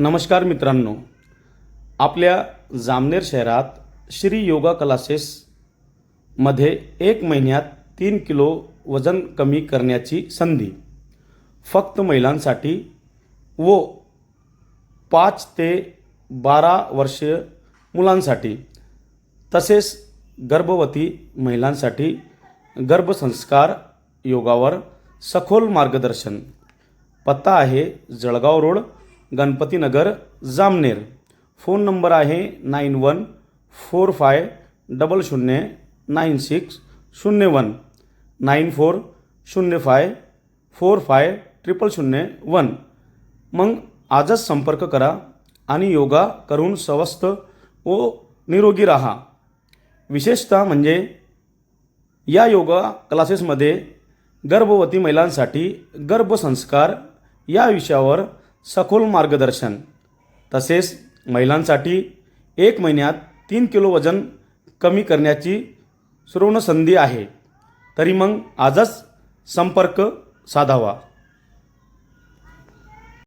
नमस्कार मित्रांनो. आपल्या जामनेर शहरात श्री योगा क्लासेसमध्ये एक महिन्यात तीन किलो वजन कमी करण्याची संधी फक्त महिलांसाठी व पाच ते बारा वर्ष मुलांसाठी तसेच गर्भवती महिलांसाठी गर्भसंस्कार योगावर सखोल मार्गदर्शन. पत्ता आहे Jalgaon road Ganapatinagar Jamner. Phone number आहे nine one four five double शून्य नाईन सिक्स शून्य वन. नाईन फोर शून्य फाय फोर फाय ट्रिपल शून्य वन. मग आजच संपर्क करा आणि योगा करून स्वस्थ व निरोगी राहा. विशेषतः म्हणजे या योगा क्लासेसमध्ये गर्भवती महिलांसाठी गर्भसंस्कार या विषयावर सखोल मार्गदर्शन तसेच महिलांसाठी एक महिन्यात तीन किलो वजन कमी करण्याची सुवर्ण संधी आहे. तरी मग आजच संपर्क साधावा.